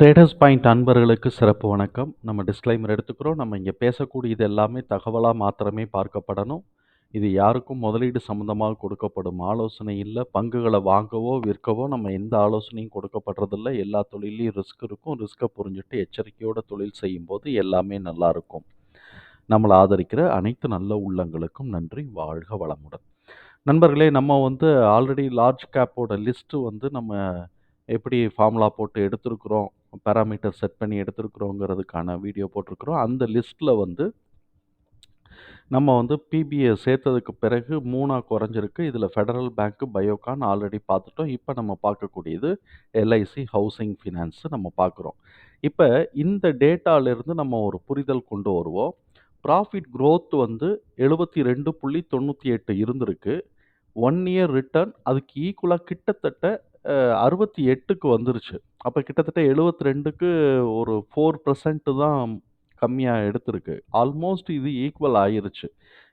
Traders point அன்பர்களுக்கு சிறப்பு வணக்கம். நம்ம டிஸ்க்ளைமர் எடுத்துக்கிறோம். நம்ம இங்கே பேசக்கூடியது எல்லாமே தகவலாக மாத்திரமே பார்க்கப்படணும். இது யாருக்கும் முதலீடு சம்மந்தமாக கொடுக்கப்படும் ஆலோசனை இல்லை பங்குகளை வாங்கவோ, விற்கவோ நம்ம எந்த ஆலோசனையும் கொடுக்கப்படுறதில்ல. எல்லா தொழிலையும் ரிஸ்க் இருக்கும். ரிஸ்க்கை புரிஞ்சுட்டு எச்சரிக்கையோட தொழில் செய்யும்போது எல்லாமே நல்லாயிருக்கும் நம்மளை ஆதரிக்கிற அனைத்து நல்ல உள்ளங்களுக்கும் நன்றி. வாழ்க வளமுடன். நண்பர்களே, நம்ம வந்து ஆல்ரெடி லார்ஜ் கேப்போட லிஸ்ட்டு வந்து நம்ம எப்படி ஃபார்முலா போட்டு எடுத்திருக்கிறோம், பேராமீட்டர் செட் பண்ணி எடுத்துருக்குறோங்கிறதுக்கான வீடியோ போட்டிருக்கிறோம். அந்த லிஸ்ட்டில் வந்து நம்ம வந்து பிபிய சேர்த்ததுக்கு பிறகு மூணாக குறைஞ்சிருக்கு. இதில் ஃபெடரல் பேங்க்கு பயோகான் ஆல்ரெடி பார்த்துட்டோம். இப்போ நம்ம பார்க்கக்கூடியது எல்ஐசி ஹவுசிங் ஃபினான்ஸு நம்ம பார்க்குறோம். இப்போ இந்த டேட்டாலேருந்து நம்ம ஒரு புரிதல் கொண்டு வருவோம். ப்ராஃபிட் க்ரோத் வந்து 72.98 இருந்திருக்கு. ஒன் இயர் ரிட்டர்ன் அதுக்கு ஈக்குவலாக கிட்டத்தட்ட அறுபத்தி எட்டுக்கு வந்துருச்சு. அப்ப கிட்டத்தட்ட 72க்கு ஒரு 4% தான் கம்மியா எடுத்திருக்கு. ஆல்மோஸ்ட் இது ஈக்குவல் ஆயிருச்சு.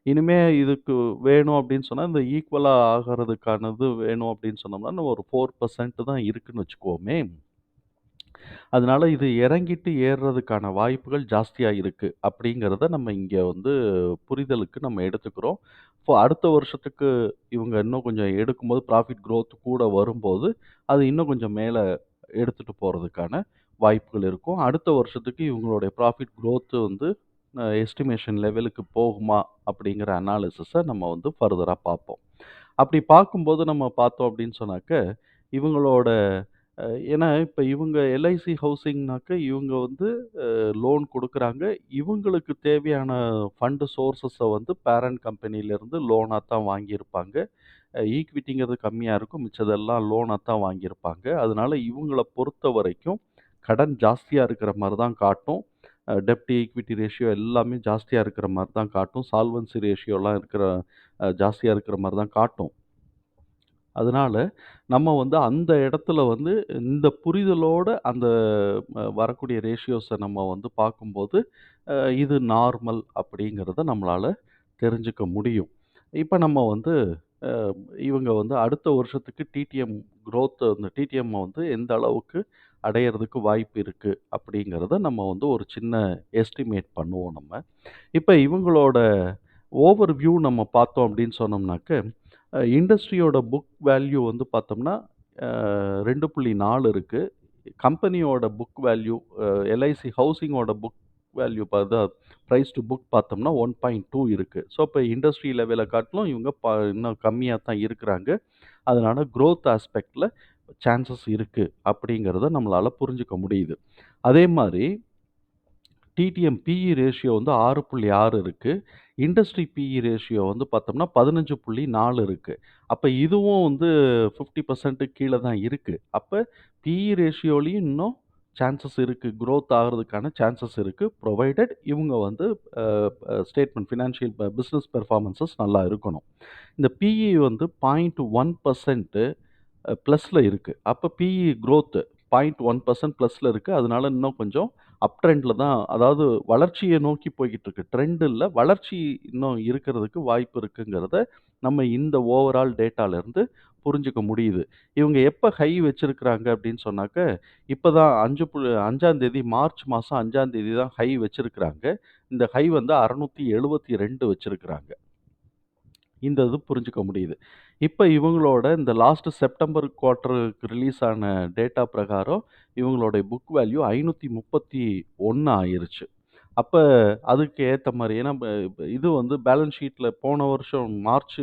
இனிமே இதுக்கு வேணும் அப்படின்னு சொன்னா, இந்த ஈக்குவலா ஆகறதுக்கானது வேணும் அப்படின்னு சொன்னோம்னா, இன்னும் ஒரு 4% தான் இருக்குன்னு வச்சுக்குவோமே. அதனால இது இறங்கிட்டு ஏறுறதுக்கான வாய்ப்புகள் ஜாஸ்தியா இருக்கு. அப்படிங்கிறத நம்ம இங்க வந்து புரிதலுக்கு நம்ம எடுத்துக்கிறோம். இப்போ அடுத்த வருஷத்துக்கு இவங்க இன்னும் கொஞ்சம் எடுக்கும்போது ப்ராஃபிட் குரோத் கூட வரும்போது, அது இன்னும் கொஞ்சம் மேல எடுத்துகிட்டு போகிறதுக்கான வாய்ப்புகள் இருக்கும். அடுத்த வருஷத்துக்கு இவங்களுடைய ப்ராஃபிட் க்ரோத்து வந்து எஸ்டிமேஷன் லெவலுக்கு போகுமா? அப்படிங்கிற அனாலிசிஸை நம்ம வந்து ஃபர்தராக பார்ப்போம். அப்படி பார்க்கும்போது நம்ம பார்த்தோம் அப்படின்னு சொன்னாக்க, இவங்களோட ஏன்னா இப்போ இவங்க எல்ஐசி ஹவுசிங்னாக்க இவங்க வந்து லோன் கொடுக்குறாங்க இவங்களுக்கு தேவையான ஃபண்டு சோர்ஸஸை வந்து பேரண்ட் கம்பெனிலேருந்து லோனாக தான் வாங்கியிருப்பாங்க. ஈக்விட்டிங்கிறது கம்மியாக இருக்கும். மிச்சதெல்லாம் லோனாக தான் வாங்கியிருப்பாங்க. அதனால இவங்கள பொறுத்தவரைக்கும் கடன் ஜாஸ்தியாக இருக்கிற மாதிரி தான் காட்டும். டெப்டி ஈக்விட்டி ரேஷியோ எல்லாமே ஜாஸ்தியாக இருக்கிற மாதிரி தான் காட்டும். சால்வன்சி ரேஷியோலாம் இருக்கிற ஜாஸ்தியாக இருக்கிற மாதிரி தான் காட்டும். அதனால நம்ம வந்து அந்த இடத்துல வந்து இந்த புரிதலோட அந்த வரக்கூடிய ரேஷியோஸை நம்ம வந்து பார்க்கும்போது, இது நார்மல் அப்படிங்கிறத நம்மளால் தெரிஞ்சுக்க முடியும். இப்போ நம்ம வந்து இவங்க வந்து அடுத்த வருஷத்துக்கு டிடிஎம் க்ரோத் அந்த டிடிஎம்மை வந்து எந்த அளவுக்கு அடையிறதுக்கு வாய்ப்பு இருக்குது அப்படிங்கிறத நம்ம வந்து ஒரு சின்ன எஸ்டிமேட் பண்ணுவோம் நம்ம. இப்போ இவங்களோட ஓவர் வியூ நம்ம பார்த்தோம் அப்படின்னு சொன்னோம்னாக்க, இண்டஸ்ட்ரியோட புக் வேல்யூ வந்து பார்த்தோம்னா, ரெண்டு புள்ளி நாலு இருக்குது கம்பெனியோட புக் வேல்யூ எல்ஐசி ஹவுசிங்கோட புக் வேல்யூ பார்த்தா ப்ரைஸ் டூ புக் பார்த்தோம்னா ஒன் பாயிண்ட் டூ இருக்குது ஸோ, இப்போ இண்டஸ்ட்ரி லெவலை காட்டிலும் இவங்க ப இன்னும் கம்மியாக தான் இருக்கிறாங்க. அதனால க்ரோத் ஆஸ்பெக்டில் சான்சஸ் இருக்குது அப்படிங்கிறத நம்மளால் புரிஞ்சுக்க முடியுது. அதே மாதிரி டிடிஎம் பிஇ ரேஷியோ வந்து ஆறு புள்ளி ஆறு இருக்குது இண்டஸ்ட்ரி பிஇ ரேஷியோ வந்து பார்த்தோம்னா பதினஞ்சு புள்ளி நாலு இருக்குது அப்போ இதுவும் வந்து ஃபிஃப்டி பர்சன்ட்டு கீழே தான் இருக்குது அப்போ பிஇ ரேஷியோலையும் இன்னும் சான்சஸ் இருக்குது க்ரோத் ஆகிறதுக்கான சான்சஸ் இருக்குது ப்ரொவைடட் இவங்க வந்து ஸ்டேட்மெண்ட் ஃபினான்ஷியல் ப பெர்ஃபார்மன்சஸ் நல்லா இருக்கணும். இந்த பிஇ வந்து பாயிண்ட் ஒன் பர்சன்ட்டு ப்ளஸில் இருக்குது அப்போ பிஇ குரோத் 0.1% பிளஸ்ல இருக்கு. அதனால இன்னும் கொஞ்சம் அப் ட்ரெண்டில் தான் அதாவது வளர்ச்சியை நோக்கி போய்கிட்டு இருக்கு. ட்ரெண்டு இல்லை வளர்ச்சி இன்னும் இருக்கிறதுக்கு வாய்ப்பு இருக்குங்கிறத நம்ம இந்த ஓவரால் டேட்டாலேருந்து புரிஞ்சுக்க முடியுது. இவங்க எப்ப ஹை வச்சிருக்கிறாங்க அப்படின்னு சொன்னாக்க, இப்ப தான் 5 புள்ளி அஞ்சாந்தேதி மார்ச் மாசம் 5ஆம் தேதி தான் ஹை வச்சிருக்கிறாங்க. இந்த ஹை வந்து 672 வச்சிருக்கிறாங்க. இந்த இது புரிஞ்சுக்க முடியுது. இப்ப இவங்களோட இந்த லாஸ்ட் செப்டம்பர் குவார்ட்டருக்கு ரிலீஸ் ஆன டேட்டா பிரகாரம், இவங்களுடைய புக் வேல்யூ 531 ஆயிருச்சு. அப்ப அதுக்கு ஏத்த மாரி ஏன்னா ப இது வந்து பேலன்ஸ் ஷீட்ல போன வருஷம் மார்ச்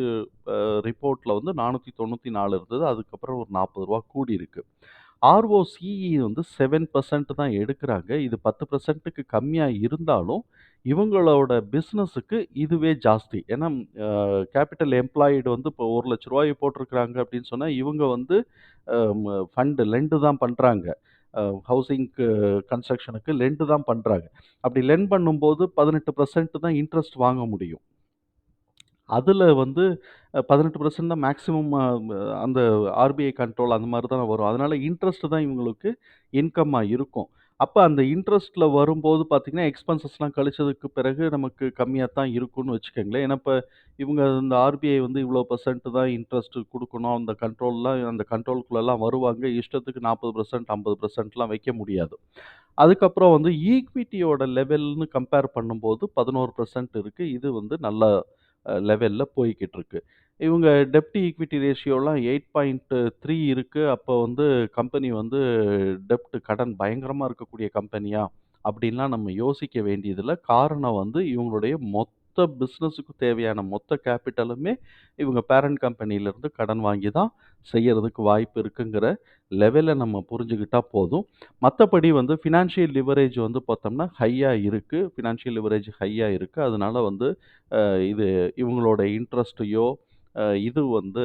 அ ரிப்போர்ட்ல வந்து 494 இருந்தது. அதுக்கப்புறம் ஒரு ரூ. 40 கூடியிருக்கு. ஆர்ஓசிஇ வந்து 7% தான் எடுக்குறாங்க. இது 10%க்கு கம்மியா இருந்தாலும், இவங்களோட பிசினஸுக்கு இதுவே ஜாஸ்தி. ஏன்னா அ எம்ப்ளாய்டு வந்து இப்போ ரூ. 1,00,000 போட்டிருக்கிறாங்க அப்படின்னு சொன்னா, இவங்க வந்து அ ம ஃபண்ட் லெண்ட் தான் பண்றாங்க. ஹவுசிங்க்கு கன்ஸ்ட்ரக்ஷனுக்கு லெண்டு தான் பண்ணுறாங்க அப்படி லெண்ட் பண்ணும்போது 18% தான் இன்ட்ரெஸ்ட் வாங்க முடியும். அதில் வந்து பதினெட்டு பர்சன்ட் தான் மேக்ஸிமம் அந்த ஆர்பிஐ கண்ட்ரோல் அந்த மாதிரி தான் வரும். அதனால் இன்ட்ரெஸ்ட் தான் இவங்களுக்கு இன்கம்மாக இருக்கும். அப்ப அந்த இன்ட்ரெஸ்ட்ல வரும்போது பார்த்தீங்கன்னா, எக்ஸ்பென்சஸ்லாம் கழிச்சதுக்கு பிறகு நமக்கு கம்மியா தான் இருக்கும்னு வச்சுக்கங்களேன். ஏன்னா, இப்ப இவங்க இந்த ஆர்பிஐ வந்து இவ்வளோ பர்சன்ட்டு தான் இன்ட்ரெஸ்ட் குடுக்கணும். அந்த கண்ட்ரோல்லாம் அந்த கண்ட்ரோல்குள்ளலாம் வருவாங்க. இஷ்டத்துக்கு 40% 50%லாம் வைக்க முடியாது. அதுக்கப்புறம் வந்து ஈக்விட்டியோட லெவல்னு கம்பேர் பண்ணும்போது 11% இருக்கு. இது வந்து நல்ல அ லெவல்ல இருக்குது இவங்க டெப்ட் ஈக்விட்டி ரேஷியோலாம் 8.3 இருக்கு. அப்போ வந்து கம்பெனி வந்து டெப்ட் கடன் பயங்கரமா இருக்கக்கூடிய கம்பெனியா? அப்படின்லாம் நம்ம யோசிக்க வேண்டியதில்ல. காரணம் வந்து இவங்களுடைய மொத்த பிசினஸுக்கு தேவையான மொத்த கேப்பிட்டலுமே இவங்க பேரண்ட் கம்பெனியிலேருந்து கடன் வாங்கி தான் செய்யறதுக்கு வாய்ப்பு இருக்குங்கிற லெவல நம்ம புரிஞ்சுக்கிட்டா போதும். மத்தபடி வந்து ஃபினான்ஷியல் லிவரேஜ் வந்து பார்த்தோம்னா, ஹையா இருக்கு. ஃபினான்ஷியல் லிவரேஜ் ஹையா இருக்கு. அதனால வந்து அ இது இவங்களோட இன்ட்ரெஸ்ட்டையோ, இது வந்து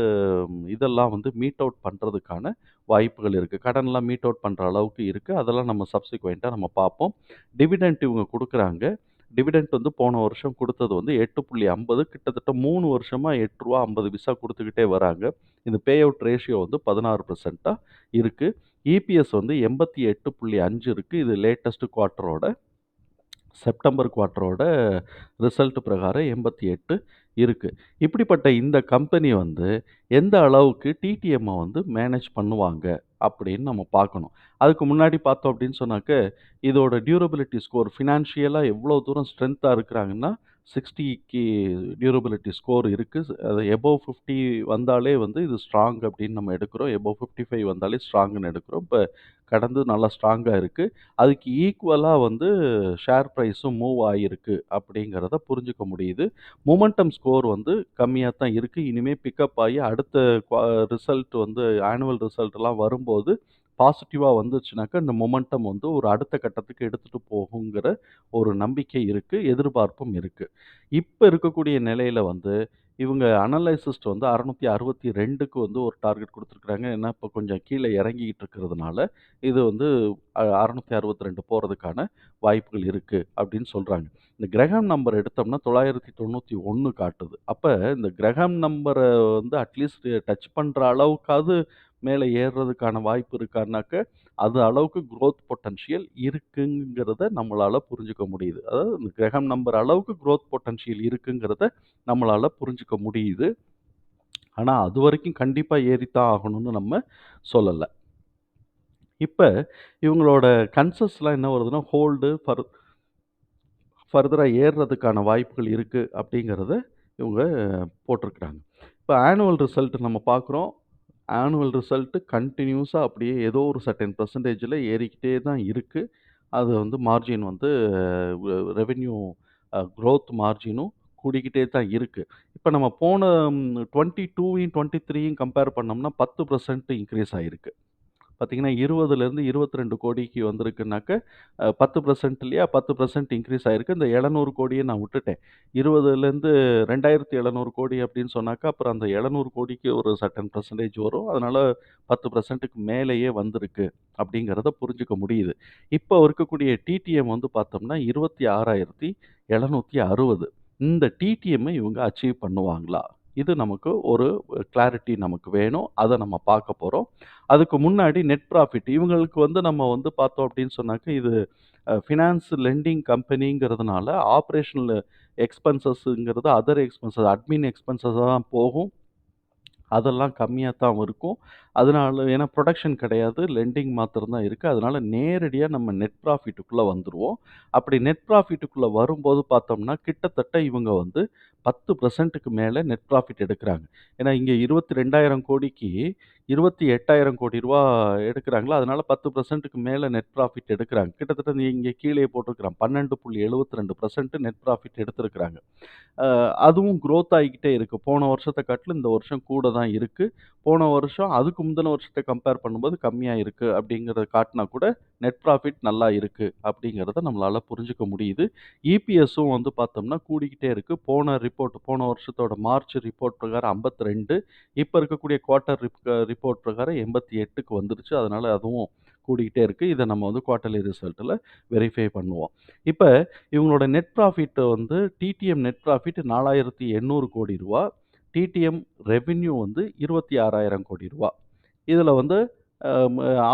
இதெல்லாம் வந்து மீட் அவுட் பண்ணுறதுக்கான வாய்ப்புகள் இருக்குது கடன்லாம் மீட் அவுட் பண்ணுற அளவுக்கு இருக்குது அதெல்லாம் நம்ம சப்சிக்வெண்ட்டாக நம்ம பார்ப்போம். டிவிடெண்ட் இவங்க கொடுக்குறாங்க டிவிடெண்ட் வந்து போன வருஷம் கொடுத்தது வந்து 8.50 கிட்டத்தட்ட மூணு வருஷமாக எட்டு ரூபா ஐம்பது விசா கொடுத்துக்கிட்டே வராங்க. இந்த பே அவுட் ரேஷியோ வந்து பதினாறு பர்சண்ட்டாக இருக்குது இபிஎஸ் வந்து 88.5 இருக்கு. இது லேட்டஸ்ட் குவார்ட்டரோட செப்டம்பர் குவார்ட்டரோட ரிசல்ட் பிரகாரம் எண்பத்தி எட்டு இருக்குது இப்படிப்பட்ட இந்த கம்பெனி வந்து எந்த அளவுக்கு டிடிஎம்மை வந்து மேனேஜ் பண்ணுவாங்க அப்படின்னு நம்ம பார்க்கணும். அதுக்கு முன்னாடி பார்த்தோம் அப்படின்னு சொன்னாக்க, இதோட டியூரபிலிட்டி ஸ்கோர் ஃபினான்ஷியலாக எவ்வளோ தூரம் ஸ்ட்ரென்த்தாக இருக்கிறாங்கன்னா, 60க்கு டியூரபிலிட்டி ஸ்கோர் இருக்குது அது எபோவ் 50 வந்தாலே வந்து இது ஸ்ட்ராங் அப்படின்னு நம்ம எடுக்கிறோம். எபோவ் 55 வந்தாலே ஸ்ட்ராங்னு எடுக்கிறோம். இப்போ கடந்து நல்லா ஸ்ட்ராங்காக இருக்குது அதுக்கு ஈக்குவலாக வந்து ஷேர் ப்ரைஸும் மூவ் ஆகியிருக்கு அப்படிங்கிறத புரிஞ்சுக்க முடியுது. மொமெண்டம் ஸ்கோர் வந்து கம்மியாக தான் இருக்குது இனிமேல் பிக்கப் ஆகி அடுத்த குவா ரிசல்ட் வந்து ஆனுவல் ரிசல்ட்லாம் வரும்போது பாசிட்டிவாக வந்துச்சுனாக்கா, இந்த மொமெண்டம் வந்து ஒரு அடுத்த கட்டத்துக்கு எடுத்துகிட்டு போகுங்கிற ஒரு நம்பிக்கை இருக்குது எதிர்பார்ப்பும் இருக்குது இப்போ இருக்கக்கூடிய நிலையில் வந்து இவங்க அனலைசிஸ்ட் வந்து 662க்கு வந்து ஒரு டார்கெட் கொடுத்துருக்குறாங்க. ஏன்னா, இப்போ கொஞ்சம் கீழே இறங்கிக்கிட்டு இருக்கிறதுனால, இது வந்து அறநூற்றி அறுபத்தி ரெண்டு போகிறதுக்கான வாய்ப்புகள் இருக்குது அப்படின்னு சொல்கிறாங்க இந்த கிரகம் நம்பர் எடுத்தோம்னா 991 காட்டுது. அப்போ இந்த கிரகம் நம்பரை வந்து அட்லீஸ்ட் டச் பண்ணுற அளவுக்காவது மேலே ஏறுறதுக்கான வாய்ப்பு இருக்கான்னாக்க, அது அளவுக்கு குரோத் பொட்டன்ஷியல் இருக்குங்கிறத நம்மளால் புரிஞ்சுக்க முடியுது. அதாவது இந்த கிரகம் நம்பர் அளவுக்கு குரோத் பொட்டன்ஷியல் இருக்குங்கிறத நம்மளால் புரிஞ்சுக்க முடியுது. ஆனால் அது வரைக்கும் கண்டிப்பாக ஏறித்தான் ஆகணும்னு நம்ம சொல்லலை இப்போ இவங்களோட கன்சஸ்லாம் என்ன வருதுன்னா, ஹோல்டு ஃபர் ஃபர்தராக ஏறுறதுக்கான வாய்ப்புகள் இருக்குது அப்படிங்கிறத இவங்க போட்டிருக்கிறாங்க. இப்போ ஆனுவல் ரிசல்ட் நம்ம பார்க்குறோம். ஆனுவல் ரிசல்ட்டு கண்டினியூஸாக அப்படியே ஏதோ ஒரு சர்டன் பர்சன்டேஜில் ஏறிக்கிட்டே தான் இருக்குது அது வந்து மார்ஜின் வந்து ரெவென்யூ க்ரோத் மார்ஜினும் கூடிக்கிட்டே தான் இருக்குது இப்போ நம்ம போன 22யும் 23யும் கம்பேர் பண்ணோம்னா பத்து பர்சன்ட் இன்க்ரீஸ் ஆகிருக்கு பார்த்தீங்கன்னா 20லேருந்து 22 கோடிக்கு வந்திருக்குனாக்க, பத்து பர்சன்ட் இல்லையா? பத்து பர்சன்ட் இன்க்ரீஸ் ஆகிருக்கு இந்த எழுநூறு கோடியை நான் விட்டுட்டேன். 20லேருந்து 2700 கோடி அப்படின்னு சொன்னாக்கா, அப்புறம் அந்த 700 கோடிக்கு ஒரு சர்டன் பர்சன்டேஜ் வரும். அதனால் பத்து பர்சன்ட்டுக்கு மேலேயே வந்திருக்கு அப்படிங்கிறத புரிஞ்சுக்க முடியுது. இப்போ இருக்கக்கூடிய டிடிஎம் வந்து பார்த்தோம்னா 26,760 இந்த டிடிஎம்மை இவங்க அச்சீவ் பண்ணுவாங்களா? இது நமக்கு ஒரு கிளாரிட்டி நமக்கு வேணும். அதை நம்ம பார்க்க போகிறோம் அதுக்கு முன்னாடி நெட் ப்ராஃபிட் இவங்களுக்கு வந்து நம்ம வந்து பார்த்தோம் அப்படின்னு சொன்னாக்க, இது ஃபினான்ஸ் லெண்டிங் கம்பெனிங்கிறதுனால ஆப்ரேஷனல் எக்ஸ்பென்சஸ்ங்கிறது அதர் எக்ஸ்பென்சஸ் அட்மின் எக்ஸ்பென்சஸா தான் போகும். அதெல்லாம் கம்மியாக தான் இருக்கும். அதனால ஏன்னா ப்ரொடக்ஷன் கிடையாது. லெண்டிங் மாத்திரம் தான் அதனால் அதனால நம்ம நெட் ப்ராஃபிட்டுக்குள்ளே வந்துடுவோம் அப்படி நெட் ப்ராஃபிட்டுக்குள்ளே வரும்போது பார்த்தோம்னா, கிட்டத்தட்ட இவங்க வந்து பத்து பர்சன்ட்டுக்கு மேலே நெட் ப்ராஃபிட் எடுக்கிறாங்க. ஏன்னா இங்க 22,000 கோடிக்கு 28,000 கோடி ரூபா எடுக்கிறாங்களோ? அதனால் பத்து பர்சன்ட்டுக்கு மேலே நெட் ப்ராஃபிட் எடுக்கிறாங்க. கிட்டத்தட்ட நீ இங்க கீழயே போட்டிருக்கிறான். 12.72% நெட் ப்ராஃபிட் எடுத்திருக்கிறாங்க. அதுவும் க்ரோத் ஆகிக்கிட்டே இருக்குது போன வருஷத்தை காட்டிலும் இந்த வருஷம் கூட தான் இருக்குது போன வருஷம் அதுக்கு முந்தின வருஷத்த கம்பேர் பண்ணும்போது கம்மியாக இருக்குது அப்படிங்கிறத காட்டினா கூட, நெட் ப்ராஃபிட் நல்லா இருக்குது அப்படிங்கிறத நம்மளால் புரிஞ்சுக்க முடியுது. இபிஎஸும் வந்து பார்த்தோம்னா கூடிக்கிட்டே இருக்குது போன ரிப் ரிப்போர்ட் போன வருஷத்தோட மார்ச் ரிப்போர்ட் பிரகாரம் ஐம்பத்தி ரெண்டு இப்போ இருக்கக்கூடிய குவார்ட்டர் ரிப் ரிப்போர்ட் பிரகாரம் 88க்கு வந்துருச்சு. அதனால் அதுவும் கூடிக்கிட்டே இருக்குது இதை நம்ம வந்து குவார்ட்டர்லி ரிசல்ட்டில் வெரிஃபை பண்ணுவோம். இப்போ இவங்களோட நெட் ப்ராஃபிட்டை வந்து டிடிஎம் நெட் ப்ராஃபிட் 4,800 கோடி ரூபா டிடிஎம் ரெவின்யூ வந்து 26,000 கோடி ரூபா இதில் வந்து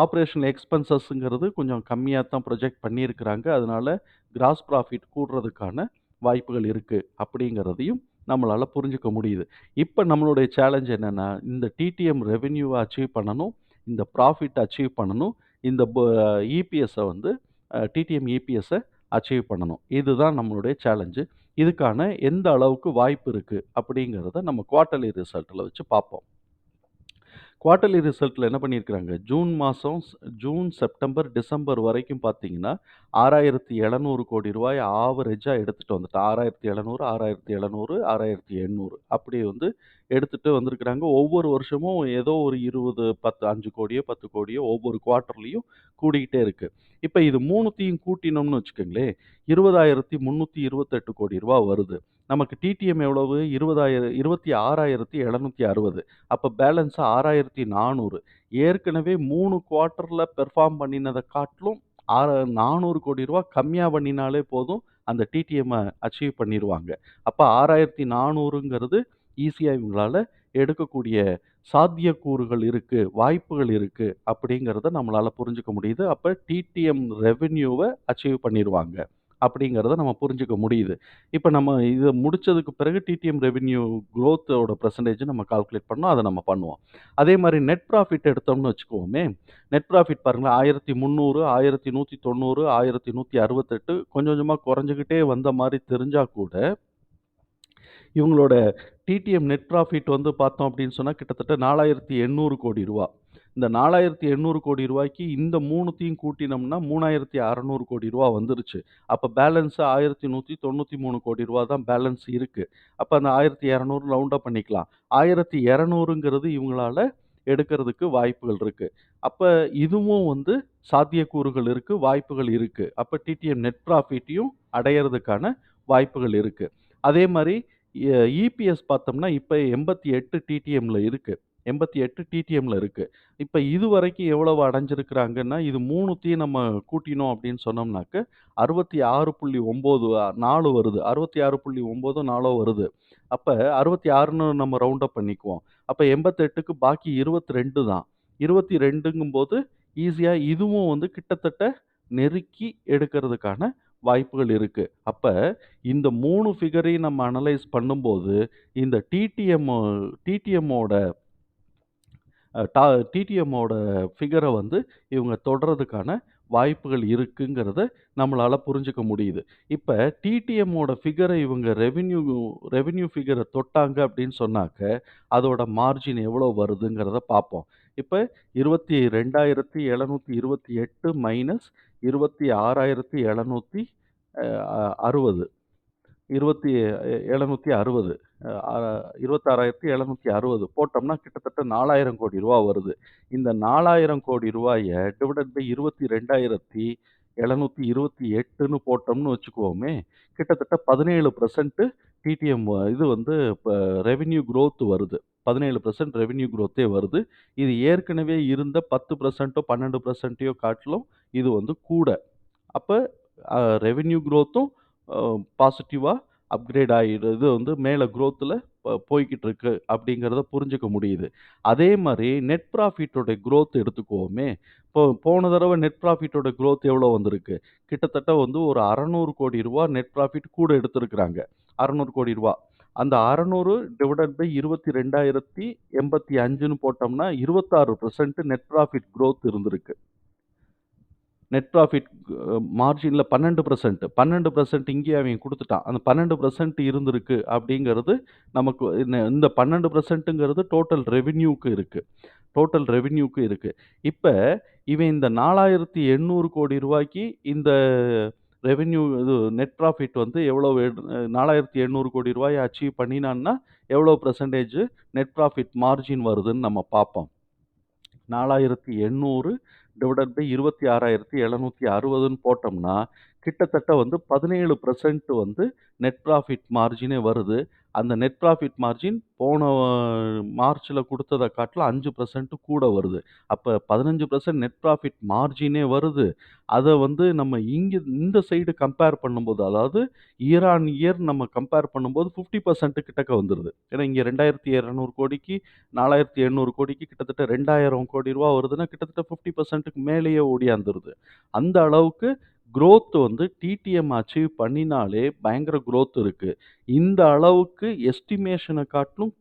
ஆப்ரேஷன் எக்ஸ்பென்சஸ்ஸுங்கிறது எக்ஸ்பென்சஸ்ங்கிறது கொஞ்சம் கம்மியாக தான் ப்ரொஜெக்ட் பண்ணியிருக்கிறாங்க. அதனால் கிராஸ் ப்ராஃபிட் கூடுறதுக்கான வாய்ப்புகள் இருக்குது அப்படிங்கிறதையும் நம்மளால் புரிஞ்சுக்க முடியுது. இப்போ நம்மளுடைய சேலஞ்ச் என்னென்னா இந்த டிடிஎம் ரெவென்யூவை அச்சீவ் பண்ணணும். இந்த ப்ராஃபிட் அச்சீவ் பண்ணணும். இந்த ப வந்து டிடிஎம் இபிஎஸ்ஸை அச்சீவ் பண்ணணும். இதுதான் நம்மளுடைய சேலஞ்சு. இதுக்கான எந்த அளவுக்கு வாய்ப்பு இருக்குது அப்படிங்கிறத நம்ம குவார்ட்டர்லி ரிசல்ட்டில் வச்சு பார்ப்போம். குவார்ட்டர்லி ரிசல்ட்டில் என்ன பண்ணியிருக்கிறாங்க, ஜூன் மாதம் ஜூன், செப்டம்பர், டிசம்பர் வரைக்கும் பார்த்தீங்கன்னா, ஆறாயிரத்தி எழுநூறு கோடி ரூபாய் ஆவரேஜாக எடுத்துகிட்டு வந்துட்டு ஆறாயிரத்தி எழுநூறு ஆறாயிரத்தி எழுநூறு ஆறாயிரத்தி எண்ணூறு அப்படி வந்து எடுத்துகிட்டு வந்திருக்கிறாங்க. ஒவ்வொரு வருஷமும் ஏதோ ஒரு 20, 10 5 கோடியோ, 10 கோடியோ ஒவ்வொரு குவார்ட்டர்லேயும் கூடிக்கிட்டே இருக்குது இப்போ இது மூணுத்தையும் கூட்டினோம்னு வச்சுக்கங்களேன், 20,328 கோடி ரூபா வருது. நமக்கு டிடிஎம் எவ்வளவு? இருபதாயிரம் இருபத்தி ஆறாயிரத்தி எழுநூற்றி அறுபது அப்போ பேலன்ஸாக ஆறாயிரத்தி நானூறு ஏற்கனவே மூணு குவார்ட்டரில் பெர்ஃபார்ம் பண்ணினதை காட்டிலும் ஆற 400 கோடி ரூபா கம்மியாக பண்ணினாலே போதும், அந்த டிடிஎம்மை அச்சீவ் பண்ணிடுவாங்க அப்போ ஆறாயிரத்தி நானூறுங்கிறது ஈஸியாக இவங்களால் எடுக்கக்கூடிய சாத்தியக்கூறுகள் இருக்குது வாய்ப்புகள் இருக்குது அப்படிங்கிறத நம்மளால் புரிஞ்சுக்க முடியுது. அப்போ டிடிஎம் ரெவென்யூவை அச்சீவ் பண்ணிடுவாங்க அப்படிங்கிறத நம்ம புரிஞ்சுக்க முடியுது. இப்போ நம்ம இதை முடிச்சதுக்கு பிறகு டிடிஎம் ரெவென்யூ க்ரோத்தோட பர்சன்டேஜ் நம்ம கால்குலேட் பண்ணோம். அதை நம்ம பண்ணுவோம். அதே மாதிரி நெட் ப்ராஃபிட் எடுத்தோம்னு வச்சுக்கோமே நெட் ப்ராஃபிட் பாருங்களேன் 1,300, 1,190, 1,168 கொஞ்சம் கொஞ்சமாக குறைஞ்சிக்கிட்டே வந்த மாதிரி தெரிஞ்சால் கூட இவங்களோட டிடிஎம் நெட் ப்ராஃபிட் வந்து பார்த்தோம் அப்படின்னு சொன்னால் கிட்டத்தட்ட 4,800 கோடி ரூபா இந்த 4,800 கோடி ரூபாய்க்கு இந்த மூணுத்தையும் கூட்டினோம்னா, 3,600 கோடி ரூபா வந்துருச்சு. அப்போ பேலன்ஸு ஆயிரத்தி நூற்றி தொண்ணூற்றி மூணு கோடி ரூபா தான் பேலன்ஸ் இருக்குது அப்போ அந்த ஆயிரத்தி இரநூறு ரவுண்டாக பண்ணிக்கலாம். 1,200ங்கிறது இவங்களால எடுக்கிறதுக்கு வாய்ப்புகள் இருக்குது அப்போ இதுவும் வந்து சாத்தியக்கூறுகள் இருக்குது வாய்ப்புகள் இருக்குது அப்போ டிடிஎம் நெட் ப்ராஃபிட்டையும் அடையறதுக்கான வாய்ப்புகள் இருக்குது அதே மாதிரி இபிஎஸ் பார்த்தோம்னா, இப்ப 88 டிடிஎம்ல இருக்கு. 88 டிடிஎம்ல இருக்கு. இப்ப இதுவரைக்கும் எவ்வளவு அடைஞ்சிருக்கிறாங்கன்னா, இது 3த்தையும் நம்ம கூட்டினோம் அப்படின்னு சொன்னோம்னாக்க, 66.9 4 வருது. 66.9 4 வருது. அப்ப 66ன்னு நம்ம ரவுண்ட் அப் பண்ணிக்குவோம். அப்ப 88க்கு பாக்கி 22 தான். 22ங்கும்போது ஈஸியா இதுவும் வந்து கிட்டத்தட்ட நெருக்கி எடுக்கிறதுக்கான வாய்ப்புகள் இருக்கு. அப்ப இந்த 3 ஃபிகரையும் நம்ம அனலைஸ் பண்ணும்போது, இந்த டிடிஎம் டிடிஎம்மோட டா டிடிஎம்மோட ஃபிகரை வந்து இவங்க தொடுறதுக்கான வாய்ப்புகள் இருக்குங்கிறத நம்மளால் புரிஞ்சுக்க முடியுது. இப்போ டிடிஎம்மோட ஃபிகரை இவங்க ரெவின்யூ ரெவின்யூ ஃபிகரை தொட்டாங்க அப்படின்னு சொன்னாக்க, அதோட மார்ஜின் எவ்வளோ வருதுங்கிறத பார்ப்போம். இப்போ இருபத்தி ரெண்டாயிரத்தி எழுநூற்றி இருபத்தி எட்டு மைனஸ் இருபத்தி ஆறாயிரத்தி எழுநூற்றி அறுபது இருபத்தி எழுநூற்றி அறுபது இருபத்தாறாயிரத்தி எழுநூற்றி அறுபது போட்டோம்னா கிட்டத்தட்ட நாலாயிரம் கோடி ரூபா வருது. இந்த நாலாயிரம் கோடி ரூபாயை டிவிடெண்ட் பை இருபத்தி ரெண்டாயிரத்தி எழுநூற்றி இருபத்தி எட்டுன்னு போட்டோம்னு வச்சுக்குவோமே கிட்டத்தட்ட பதினேழு பர்சன்ட்டு டிடிஎம் இது வந்து இப்போ ரெவின்யூ க்ரோத் வருது. பதினேழு பர்சன்ட் ரெவின்யூ க்ரோத்தே வருது. இது ஏற்கனவே இருந்த பத்து பர்சன்ட்டோ பன்னெண்டு பர்சன்ட்டையோ காட்டிலும் இது வந்து கூட. அப்போ ரெவின்யூ க்ரோத்தும் பாசிட்டிவாக அப்கிரேட் ஆகிடுறது வந்து மேலே க்ரோத்தில் போய்கிட்டு இருக்கு அப்படிங்கிறத புரிஞ்சுக்க முடியுது. அதே மாதிரி நெட் ப்ராஃபிட்டோட க்ரோத் எடுத்துக்குவோமே, இப்போ போன தடவை நெட் ப்ராஃபிட்டோட க்ரோத் எவ்வளோ வந்திருக்கு? கிட்டத்தட்ட வந்து ஒரு 600 கோடி ரூபா நெட் ப்ராஃபிட் கூட எடுத்திருக்கிறாங்க. 600 கோடி ரூபா அந்த 600 டிவைடட் பை 22,085ன்னு போட்டோம்னா 26% நெட் ப்ராஃபிட் க்ரோத் இருந்திருக்கு. நெட் ப்ராஃபிட் அ மார்ஜின்ல 12% 12% இங்கேயே அவன் கொடுத்துட்டான். அந்த 12% இருந்திருக்கு அப்படிங்கிறது நமக்கு இந்த பன்னெண்டு பர்சன்ட்டுங்கிறது டோட்டல் ரெவின்யூக்கு இருக்குது டோட்டல் ரெவின்யூக்கு இருக்குது இப்போ இவன் இந்த 4,800 கோடி ரூபாய்க்கு இந்த ரெவென்யூ இது நெட் ப்ராஃபிட் வந்து எவ்வளோ நாலாயிரத்தி எண்ணூறு கோடி ரூபாய் அச்சீவ் பண்ணினான்னா, எவ்வளோ பர்சன்டேஜ் நெட் ப்ராஃபிட் மார்ஜின் வருதுன்னு நம்ம பார்ப்போம். 4,800 டிவிடன் பை இருபத்தி ஆறாயிரத்தி எழுநூற்றி அறுபதுன்னு போட்டோம்னா கிட்டத்தட்ட வந்து 17% வந்து நெட் ப்ராஃபிட் மார்ஜினே வருது. அந்த நெட் ப்ராஃபிட் மார்ஜின் போன மார்ச்சில் கொடுத்ததை காட்டில் அஞ்சு பர்சன்ட் கூட வருது. அப்போ பதினஞ்சு பர்சன்ட் நெட் ப்ராஃபிட் மார்ஜினே வருது. அதை வந்து நம்ம இங்கே இந்த சைடு கம்பேர் பண்ணும்போது, அதாவது இயர் ஆன் இயர் நம்ம கம்பேர் பண்ணும்போது 50% கிட்டக்க வந்துடுது ஏன்னா இங்க 2,200 கோடிக்கு 4,800 கோடிக்கு கிட்டத்தட்ட 2,000 கோடி ரூபா வருதுன்னா, கிட்டத்தட்ட ஃபிஃப்டி பர்சன்ட்டுக்கு மேலேயே ஓடியாந்துருது. அந்த அளவுக்கு குரோத் வந்து டிடிஎம் அச்சீவ் பண்ணினாலே பயங்கர குரோத் இருக்குது இந்த அளவுக்கு எஸ்டிமேஷனை காட்டிலும்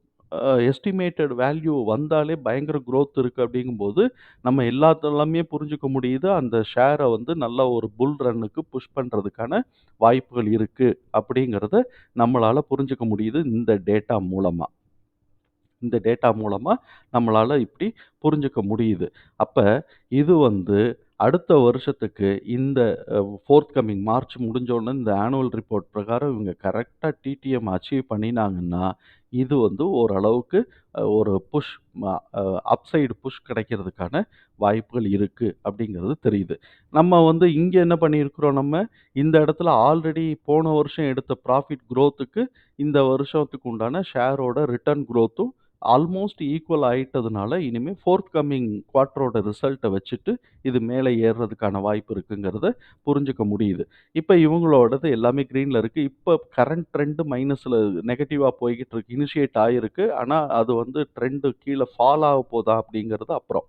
எஸ்டிமேட்டட் வேல்யூ வந்தாலே பயங்கர க்ரோத் இருக்குது அப்படிங்கும்போது, நம்ம எல்லாத்தெல்லாமே புரிஞ்சுக்க முடியுது. அந்த ஷேரை வந்து நல்ல ஒரு புல் ரன்னுக்கு புஷ் பண்ணுறதுக்கான வாய்ப்புகள் இருக்குது அப்படிங்கிறத நம்மளால் புரிஞ்சுக்க முடியுது இந்த டேட்டா மூலமாக இந்த டேட்டா மூலமாக நம்மளால் இப்படி புரிஞ்சுக்க முடியுது. அப்போ இது வந்து அடுத்த வருஷத்துக்கு இந்த ஃபோர்த் கம்மிங் மார்ச் முடிஞ்சோனே இந்த ஆனுவல் ரிப்போர்ட் பிரகாரம் இவங்க கரெக்டாக டிடிஎம் அச்சீவ் பண்ணினாங்கன்னா, இது வந்து ஓரளவுக்கு ஒரு புஷ் அப்சைடு புஷ் கிடைக்கிறதுக்கான வாய்ப்புகள் இருக்குது அப்படிங்கிறது தெரியுது. நம்ம வந்து இங்கே என்ன பண்ணியிருக்கிறோம் நம்ம, இந்த இடத்துல ஆல்ரெடி போன வருஷம் எடுத்த ப்ராஃபிட் குரோத்துக்கு இந்த வருஷத்துக்கு உண்டான ஷேரோட ரிட்டர்ன் குரோத்தும் ஆல்மோஸ்ட் ஈக்குவல் ஆயிட்டதுனால, இனிமேல் ஃபோர்த் கம்மிங் குவார்ட்டரோட ரிசல்ட்டை வச்சுட்டு இது மேலே ஏறுறதுக்கான வாய்ப்பு இருக்குங்கிறத புரிஞ்சுக்க முடியுது. இப்போ இவங்களோடது எல்லாமே க்ரீனில் இருக்குது இப்போ கரண்ட் ட்ரெண்டு மைனஸில் நெகட்டிவாக போய்கிட்டு இருக்கு. இனிஷியேட் ஆகிருக்கு ஆனால் அது வந்து ட்ரெண்டு கீழே ஃபால் ஆக போதா அப்படிங்கிறது அப்புறம்.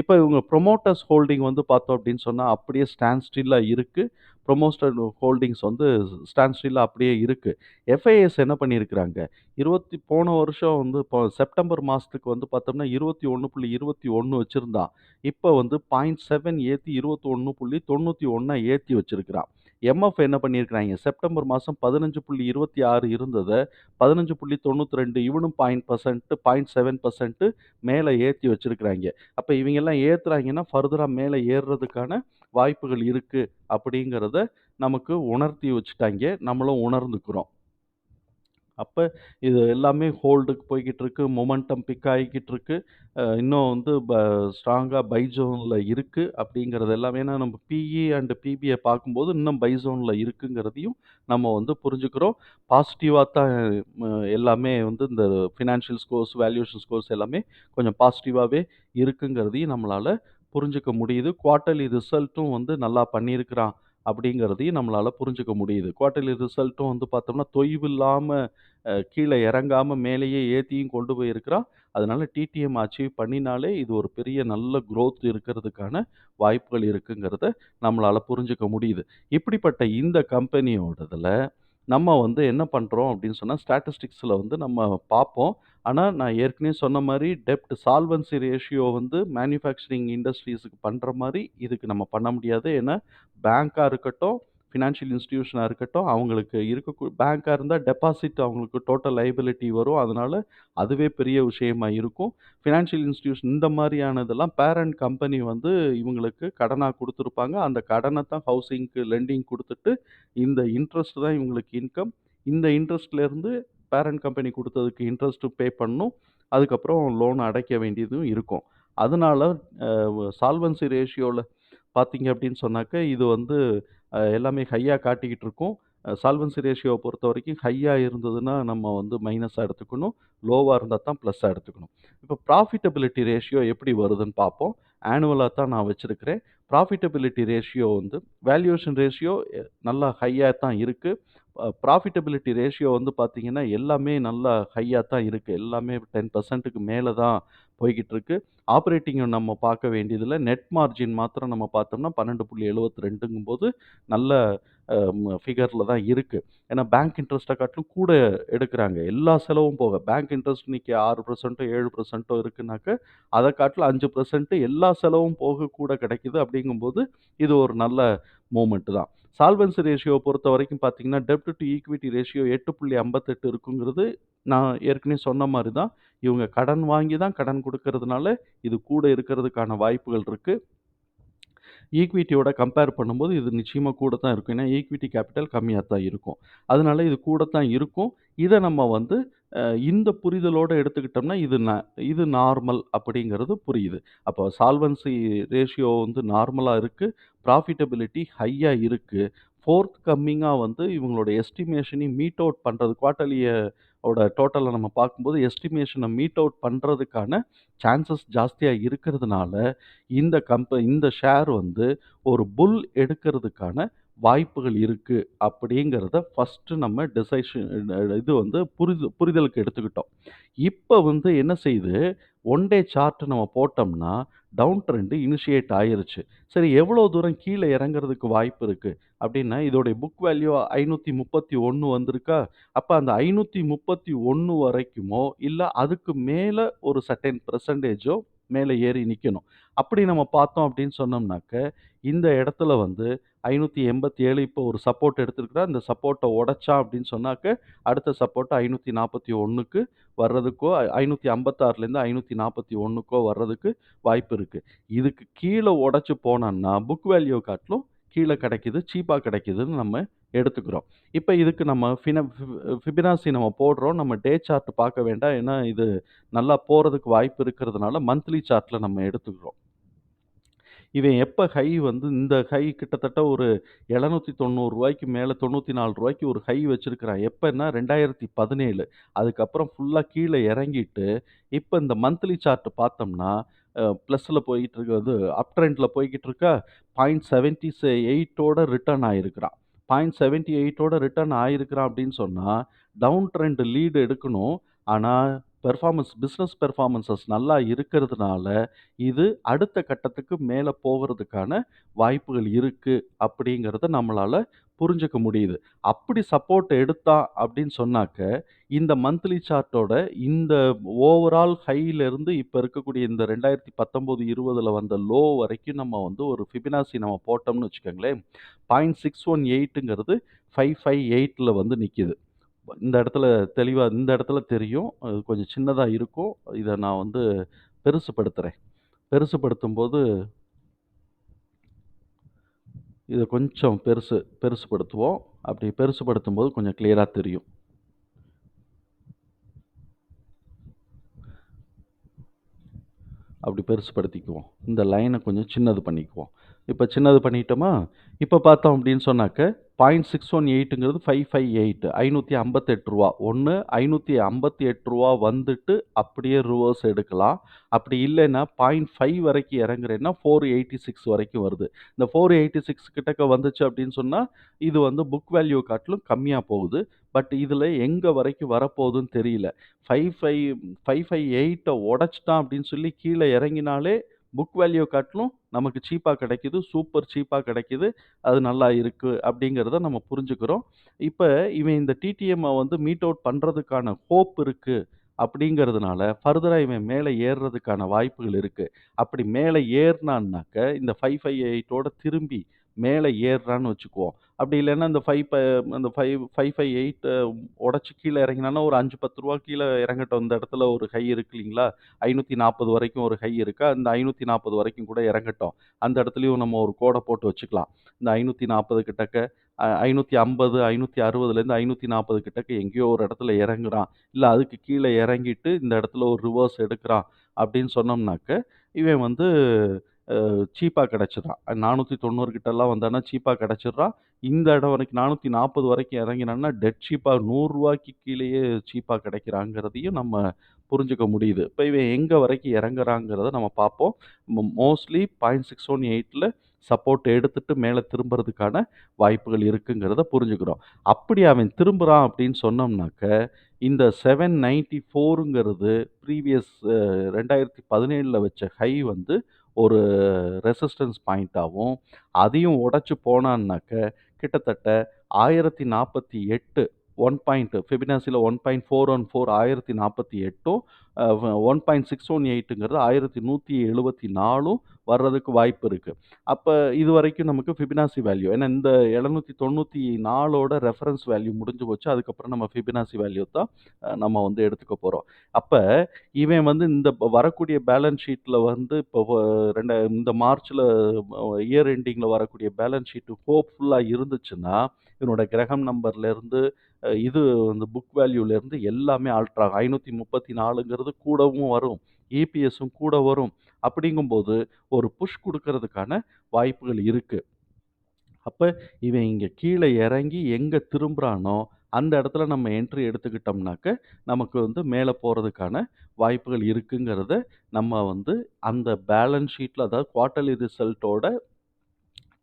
இப்போ இவங்க ப்ரொமோட்டர்ஸ் ஹோல்டிங் வந்து பார்த்தோம் அப்படின்னு சொன்னால் அப்படியே ஸ்டாண்ட் ஸ்டில்லாக இருக்குது ப்ரொமோஸ்டர் ஹோல்டிங்ஸ் வந்து ஸ்டாண்ட் அப்படியே இருக்குது எஃப்ஐஎஸ் என்ன பண்ணியிருக்கிறாங்க? இருபத்தி போன வருஷம் வந்து இப்போ செப்டம்பர் மாதத்துக்கு வந்து பார்த்தோம்னா இருபத்தி ஒன்று புள்ளி இருபத்தி ஒன்று வச்சுருந்தான் இப்போ வந்து பாயிண்ட் செவன் ஏற்றி இருபத்தி ஒன்று புள்ளி தொண்ணூற்றி ஒன்றாக ஏற்றி வச்சுருக்கிறான். எம்எஃப் என்ன பண்ணியிருக்கிறாங்க? செப்டம்பர் மாதம் பதினஞ்சு புள்ளி இருபத்தி ஆறு இருந்ததை பதினஞ்சு புள்ளி தொண்ணூற்றி ரெண்டு இவனும் point percent point seven percent மேலே ஏற்றி வச்சுருக்கிறாங்க. அப்போ இவங்கெல்லாம் ஏற்றுறாங்கன்னா ஃபர்தராக மேலே ஏறுறதுக்கான வாய்ப்புகள் இருக்குது அப்படிங்கிறத நமக்கு உணர்த்தி வச்சுட்டாங்க. நம்மளும் உணர்ந்துக்கிறோம். அப்போ இது எல்லாமே ஹோல்டுக்கு போய்கிட்டு இருக்கு. மொமெண்டம் பிக் ஆகிக்கிட்டு இருக்கு. இன்னும் வந்து ப ஸ்ட்ராங்காக பைஜோனில் இருக்குது அப்படிங்கிறது எல்லாமே ஏன்னா நம்ம பிஇ அண்டு பிபியை பார்க்கும்போது இன்னும் பைஜோனில் இருக்குங்கிறதையும் நம்ம வந்து புரிஞ்சுக்கிறோம். பாசிட்டிவாக தான் எல்லாமே வந்து இந்த ஃபினான்ஷியல் ஸ்கோர்ஸ், வேல்யூஷன் ஸ்கோர்ஸ் எல்லாமே கொஞ்சம் பாசிட்டிவாகவே இருக்குங்கிறதையும் நம்மளால புரிஞ்சுக்க முடியுது. குவார்ட்டர்லி ரிசல்ட்டும் வந்து நல்லா பண்ணியிருக்கிறான் அப்படிங்கிறதையும் நம்மளால் புரிஞ்சுக்க முடியுது. குவார்ட்டர்லி ரிசல்ட்டும் வந்து பார்த்தோம்னா, தொய்வு இல்லாமல் கீழே இறங்காமல் மேலேயே ஏற்றியும் கொண்டு போயிருக்கிறான். அதனால் டிடிஎம் அச்சீவ் பண்ணினாலே இது ஒரு பெரிய நல்ல குரோத் இருக்கிறதுக்கான வாய்ப்புகள் இருக்குங்கிறத நம்மளால் புரிஞ்சுக்க முடியுது. இப்படிப்பட்ட இந்த கம்பெனியோடதில் நம்ம வந்து என்ன பண்ணுறோம் அப்படின்னு சொன்னால் ஸ்டாட்டிஸ்டிக்ஸில் வந்து நம்ம பார்ப்போம். ஆனா, நான் ஏற்கனவே சொன்ன மாரி டெப்ட் சால்வன்சி ரேஷியோ வந்து மேனுஃபேக்சரிங் இண்டஸ்ட்ரீஸ்க்கு பண்ற மாரி இதுக்கு நம்ம பண்ண முடியாது. ஏன்னா, பேங்க்கா இருக்கட்டும், ஃபினான்ஷியல் இன்ஸ்டிடியூஷனா இருக்கட்டும், அவங்களுக்கு இருக்கக்கூ பேங்க்கா இருந்தா டெபாசிட் அவங்களுக்கு டோட்டல் லையபிலிட்டி வரும். அதனால அதுவே பெரிய விஷயமா இருக்கும். ஃபினான்ஷியல் இன்ஸ்டிடியூஷன் இந்த மாதிரியானதெல்லாம் பேரண்ட் கம்பெனி வந்து இவங்களுக்கு கடனா குடுத்துருப்பாங்க. அந்த கடன தான் ஹவுசிங்க்கு லெண்டிங் குடுத்துட்டு, இந்த இன்ட்ரெஸ்ட் தான் இவங்களுக்கு இன்கம். இந்த இன்ட்ரெஸ்ட்லேருந்து பேரண்ட் கம்பெனி கொடுத்ததுக்கு இன்ட்ரெஸ்ட்டு பே பண்ணணும். அதுக்கப்புறம் லோன் அடைக்க வேண்டியதும் இருக்கும். அதனால சால்வன்சி ரேஷியோவில் பார்த்தீங்க அப்படின்னு சொன்னாக்க, இது வந்து எல்லாமே ஹையாக காட்டிக்கிட்டு இருக்கும். சால்வன்சி ரேஷியோவை பொறுத்த வரைக்கும் ஹையாக இருந்ததுன்னா, நம்ம வந்து மைனஸாக எடுத்துக்கணும். லோவாக இருந்தால் தான் ப்ளஸ்ஸாக எடுத்துக்கணும். இப்போ ப்ராஃபிட்டபிலிட்டி ரேஷியோ எப்படி வருதுன்னு பார்ப்போம். ஆனுவலாக தான் நான் வச்சுருக்கிறேன் ப்ராஃபிட்டபிலிட்டி ரேஷியோ வந்து வேல்யூஷன் ரேஷியோ நல்லா ஹையாக தான் இருக்குது ப்ராஃபிட்டபிலிட்டி ரேஷியோ வந்து பார்த்தீங்கன்னா, எல்லாமே நல்லா ஹையாக தான் இருக்குது எல்லாமே டென் பர்சன்ட்டுக்கு மேலே தான் போய்கிட்டு இருக்கு. ஆப்ரேட்டிங்கை நம்ம பார்க்க வேண்டியதில் நெட் மார்ஜின் மாத்திரம் நம்ம பார்த்தோம்னா பன்னெண்டு புள்ளி எழுபத்தி ரெண்டுங்கும் போது நல்ல ஃபிகரில் தான் இருக்குது ஏன்னா பேங்க் இன்ட்ரெஸ்ட்டை காட்டிலும் கூட எடுக்கிறாங்க எல்லா செலவும் போக. பேங்க் இன்ட்ரெஸ்ட் இன்றைக்கி ஆறு பர்சன்ட்டோ ஏழு பர்சன்ட்டோ இருக்குனாக்க, அதை காட்டிலும் அஞ்சு பர்சன்ட்டு எல்லா செலவும் போக கூட கிடைக்குது. அப்படிங்கும்போது, இது ஒரு நல்ல மூமெண்ட்டு தான். சால்வன்சி பொறுத்த வரைக்கும் பார்த்தீங்கன்னா, டெப்ட் டு ஈக்விட்டி ரேஷியோ 8.58 இருக்குங்கிறது, நான் ஏற்கனவே சொன்ன மாதிரி தான். இவங்க கடன் வாங்கி தான் கடன் கொடுக்கறதுனால இது கூட இருக்கிறதுக்கான வாய்ப்புகள் இருக்குது ஈக்விட்டியோட கம்பேர் பண்ணும்போது இது நிச்சயமாக கூட தான் இருக்கும். ஏன்னா ஈக்விட்டி கேப்பிட்டல் கம்மியாக தான் இருக்கும். அதனால இது கூட தான் இருக்கும். இதை நம்ம வந்து அ இந்த புரிதலோட எடுத்துக்கிட்டோம்னா, இது ந இது நார்மல் அப்படிங்கிறது புரியுது. அப்போ சால்வன்சி ரேஷியோ வந்து நார்மலா இருக்கு. ப்ராஃபிட்டபிலிட்டி ஹையா இருக்கு. ஃபோர்த் கம்மிங்கா வந்து இவங்களோட எஸ்டிமேஷனையும் மீட் அவுட் பண்றது குவார்ட்டர்லிய ஓட டோட்டல நம்ம பார்க்கும்போது எஸ்டிமேஷன மீட் அவுட் பண்றதுக்கான சான்சஸ் ஜாஸ்தியா இருக்கிறதுனால, இந்த கம்ப இந்த ஷேர் வந்து ஒரு புல் எடுக்கிறதுக்கான வாய்ப்புகள் இருக்குது அப்படிங்கிறத ஃபர்ஸ்ட்டு நம்ம டிசைஷன் இது வந்து புரிது புரிதலுக்கு எடுத்துக்கிட்டோம். இப்போ வந்து என்ன செய்யுது, ஒன் டே சார்ட் நம்ம போட்டோம்னா, டவுன் ட்ரெண்டு இனிஷியேட் ஆயிருச்சு. சரி எவ்வளோ தூரம் கீழே இறங்குறதுக்கு வாய்ப்பு இருக்குது அப்படின்னா, இதோடைய புக் வேல்யூ 531 வந்திருக்கா? அப்போ அந்த 531 வரைக்குமோ, இல்லை அதுக்கு மேலே ஒரு சர்டைன் பெர்சன்டேஜோ மேலே ஏறி நிற்கணும் அப்படி நம்ம பார்த்தோம் அப்படின்னு சொன்னோம்னாக்க, இந்த இடத்துல வந்து 587 இப்போ ஒரு சப்போர்ட் எடுத்துருக்குறா இந்த சப்போர்ட்டை உடைச்சா அப்படின்னு சொன்னாக்க, அடுத்த சப்போர்ட்டை ஐநூற்றி நாற்பத்தி ஒன்றுக்கு வர்றதுக்கோ, 556லேருந்து 541க்கோ வர்றதுக்கு வாய்ப்பு இருக்குது இதுக்கு கீழே உடச்சி போனான்னா, புக் வேல்யூ காட்டிலும் கீழே கிடைக்குது, சீப்பாக கிடைக்குதுன்னு நம்ம எடுத்துக்கிறோம். இப்போ இதுக்கு நம்ம ஃபின ஃபிபினாசி நம்ம போடுறோம். நம்ம டே சார்ட் பார்க்க வேண்டாம். ஏன்னா, இது நல்லா போகிறதுக்கு வாய்ப்பு இருக்கிறதுனால, மந்த்லி சார்ட்டில் நம்ம எடுத்துக்கிறோம். இவன் எப்போ ஹை வந்து இந்த ஹை கிட்டத்தட்ட ஒரு எழுநூற்றி தொண்ணூறுரூவாய்க்கு மேலே தொண்ணூற்றி நாலு ரூபாய்க்கு ஒரு ஹை வச்சுருக்கிறான் எப்போன்னா ரெண்டாயிரத்தி பதினேழு அதுக்கப்புறம் ஃபுல்லாக கீழே இறங்கிட்டு, இப்போ இந்த மந்த்லி சார்ட் பார்த்தோம்னா, ப்ளஸில் போய்கிட்டு இருக்கிறது அப் அது அப் ட்ரெண்ட்ல பாயிண்ட் இருக்கா, 0.78ஓட ரிட்டர்ன் ஆயிருக்கிறான். 0.78ஓட ரிட்டர்ன் ஆகிருக்கிறான் அப்படின்னு சொன்னால் டவுன் ட்ரெண்ட் லீடு எடுக்கணும். ஆனால் பெர்ஃபார்மன்ஸ் பிஸ்னஸ் பெர்ஃபார்மன்சஸ் நல்லா இருக்கிறதுனால, இது அடுத்த கட்டத்துக்கு மேலே போகிறதுக்கான வாய்ப்புகள் இருக்குது அப்படிங்கிறத நம்மளால புரிஞ்சுக்க முடியுது. அப்படி சப்போர்ட் எடுத்தான் அப்படின்னு சொன்னாக்க, இந்த மந்த்லி சார்ட்டோட இந்த ஓவரால் ஹையிலேருந்து இப்போ இருக்கக்கூடிய இந்த 2019, 20ல வந்த லோ வரைக்கும் நம்ம வந்து ஒரு ஃபிபினாசி நம்ம போட்டோம்னு வச்சுக்கோங்களேன், 0.618ங்கிறது 558ல வந்து நிற்கிது இந்த இடத்துல தெளிவாக இந்த இடத்துல தெரியும். அது கொஞ்சம் சின்னதாக இருக்கும். இதை நான் வந்து பெருசுப்படுத்துகிறேன் பெருசுப்படுத்தும் போது இதை கொஞ்சம் பெருசு பெருசுப்படுத்துவோம் அப்படி பெருசுபடுத்தும்போது கொஞ்சம் கிளியராக தெரியும். அப்படி பெருசுப்படுத்திக்குவோம் இந்த லைனை கொஞ்சம் சின்னது பண்ணிக்குவோம். இப்போ சின்னது பண்ணிட்டோமா? இப்போ பார்த்தோம் அப்படின்னு சொன்னாக்க பாயிண்ட் சிக்ஸ் ஒன் எயிட்டுங்கிறது ஃபைவ் ஃபைவ் எயிட் ஐநூற்றி ஐம்பத்தெட்டு ரூபா. ஒன்று ஐநூற்றி ஐம்பத்தி எட்டு ரூபா வந்துட்டு அப்படியே ரிவர்ஸ் எடுக்கலாம். அப்படி இல்லைன்னா பாயிண்ட் ஃபைவ் வரைக்கும் இறங்குறேன்னா ஃபோர் எயிட்டி சிக்ஸ் வரைக்கும் வருது. இந்த ஃபோர் எயிட்டி சிக்ஸ் கிட்டக்க வந்துச்சு அப்படின்னு சொன்னால் இது வந்து புக் வேல்யூ காட்டிலும் கம்மியாக போகுது. பட் இதில் எங்கே வரைக்கும் வரப்போகுதுன்னு தெரியல. ஃபைவ் ஃபைவ் ஃபைவ் ஃபைவ் எயிட்டை உடச்சிட்டான் அப்படின்னு சொல்லி கீழே இறங்கினாலே புக் வேல்யூ காட்டிலும் நமக்கு சீப்பாக கிடைக்குது. சூப்பர் சீப்பாக கிடைக்குது. அது நல்லா இருக்குது அப்படிங்கிறத நம்ம புரிஞ்சுக்கிறோம். இப்போ இவன் இந்த டிடிஎம்மை வந்து மீட் அவுட் பண்ணுறதுக்கான ஹோப் இருக்குது அப்படிங்கிறதுனால, ஃபர்தராக இவன் மேலே ஏறுறதுக்கான வாய்ப்புகள் இருக்குது அப்படி மேலே ஏறினான்னாக்க இந்த 558ஓட திரும்பி மேலே ஏறுறான்னு வச்சுக்குவோம். அப்படி இல்லைன்னா இந்த 5 ப அந்த 5 558 உடைச்சு கீழ இறங்கினான்னா, ஒரு அஞ்சு பத்து ரூபா கீழே இறங்கட்டும். இந்த இடத்துல ஒரு ஹை இருக்கு இல்லைங்களா ஐநூற்றி நாற்பது வரைக்கும் ஒரு ஹை இருக்கா? அந்த ஐநூற்றி நாற்பது வரைக்கும் கூட இறங்கட்டும். அந்த இடத்துலையும் நம்ம ஒரு கோடை போட்டு வச்சுக்கலாம். இந்த 540 கிட்டக்க அ 550, 560லேருந்து 540 கிட்டக்க எங்கேயோ ஒரு இடத்துல இறங்குறான். இல்லை அதுக்கு கீழே இறங்கிட்டு இந்த இடத்துல ஒரு ரிவர்ஸ் எடுக்கிறான் அப்படின்னு சொன்னோம்னாக்க, இவன் வந்து சீப்பாக கிடச்சிட்றான் நானூற்றி தொண்ணூறு கிட்டலாம் வந்தான்னா சீப்பாக கிடைச்சிடுறான். இந்த இடம் வரைக்கும் 440 வரைக்கும் இறங்கினான்னா, டெட் சீப்பாக நூறுரூவாய்க்கு கீழேயே சீப்பாக கிடைக்கிறாங்கிறதையும் நம்ம புரிஞ்சுக்க முடியுது. இப்போ இவன் எங்கே வரைக்கும் இறங்குறாங்கிறத நம்ம பார்ப்போம். மோஸ்ட்லி பாய்ண்ட் சிக்ஸ் ஒன் எயிட்டில் சப்போர்ட் எடுத்துட்டு மேலே திரும்புறதுக்கான வாய்ப்புகள் இருக்குங்கிறத புரிஞ்சுக்கிறோம். அப்படி அவன் திரும்புகிறான் அப்படின்னு சொன்னோம்னாக்க, இந்த 794ங்கிறது ப்ரீவியஸ் ரெண்டாயிரத்தி பதினேழில் வச்ச ஹை வந்து ஒரு ரெசிஸ்டன்ஸ் பாயிண்ட்டாகவும் அதையும் உடச்சி போனான்னாக்க, கிட்டத்தட்ட 1048 ஒன் பாயிண்ட் சிக்ஸ் ஒன் எயிட்டுங்கிறது ஆயிரத்தி நூற்றி எழுபத்தி நாலும் வர்றதுக்கு வாய்ப்பு இருக்குது அப்போ இது வரைக்கும் நமக்கு ஃபிபினாசி வேல்யூ ஏன்னா இந்த 794ஓட ரெஃபரன்ஸ் வேல்யூ முடிஞ்சு போச்சு. அதுக்கப்புறம் நம்ம ஃபிபினாசி வேல்யூ தான் நம்ம வந்து எடுத்துக்க போகிறோம் அப்போ இவன் வந்து இந்த வரக்கூடிய பேலன்ஸ் ஷீட்டில் வந்து இப்போ ரெண்ட இந்த மார்ச்சில் இயர் எண்டிங்கில் வரக்கூடிய பேலன்ஸ் ஷீட்டு ஹோப்ஃபுல்லாக இருந்துச்சுன்னா, இதனோட கிரகம் நம்பர்லேருந்து இது வந்து புக் வேல்யூலேருந்து எல்லாமே ஆல்டர் ஆகும். 534ங்கிறது கூடவும் வரும். இபிஎஸும் கூட வரும். அப்படிங்கும்போது ஒரு புஷ் கொடுக்கறதுக்கான வாய்ப்புகள் இருக்குது அப்போ இவன் இங்கே கீழே இறங்கி எங்கே திரும்புகிறானோ அந்த இடத்துல நம்ம என்ட்ரி எடுத்துக்கிட்டோம்னாக்க, நமக்கு வந்து மேலே போகிறதுக்கான வாய்ப்புகள் இருக்குங்கிறத நம்ம வந்து அந்த பேலன்ஸ் ஷீட்டில் அதாவது குவார்ட்டர்லி ரிசல்ட்டோட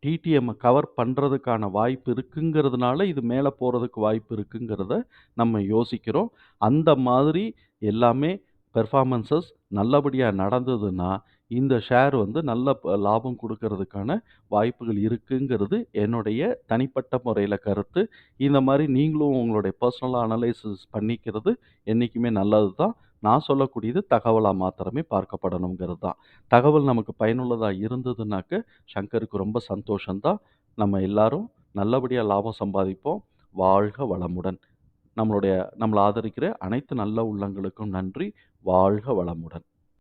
டிடிஎம்மை கவர் பண்ணுறதுக்கான வாய்ப்பு இருக்குங்கிறதுனால, இது மேலே போகிறதுக்கு வாய்ப்பு இருக்குங்கிறத நம்ம யோசிக்கிறோம். அந்த மாதிரி எல்லாமே பெர்ஃபார்மன்சஸ் நல்லபடியாக நடந்ததுன்னா, இந்த ஷேர் வந்து நல்ல ப லாபம் கொடுக்கறதுக்கான வாய்ப்புகள் இருக்குங்கிறது என்னுடைய தனிப்பட்ட முறையில் கருத்து. இந்த மாதிரி நீங்களும் உங்களுடைய பெர்சனலா அனலைசிஸ் பண்ணிக்கிறது என்றைக்குமே நல்லது தான். நான் சொல்லக்கூடியது தகவலாக மாத்திரமே பார்க்கப்படணுங்கிறது தான். தகவல் நமக்கு பயனுள்ளதாக இருந்ததுனாக்க, சங்கருக்கு ரொம்ப சந்தோஷந்தான் நம்ம எல்லாரும் நல்லபடியாக லாபம் சம்பாதிப்போம். வாழ்க வளமுடன். நம்மளுடைய நம்மளை ஆதரிக்கிற அனைத்து நல்ல உள்ளங்களுக்கும் நன்றி. வாழ்க வளமுடன்.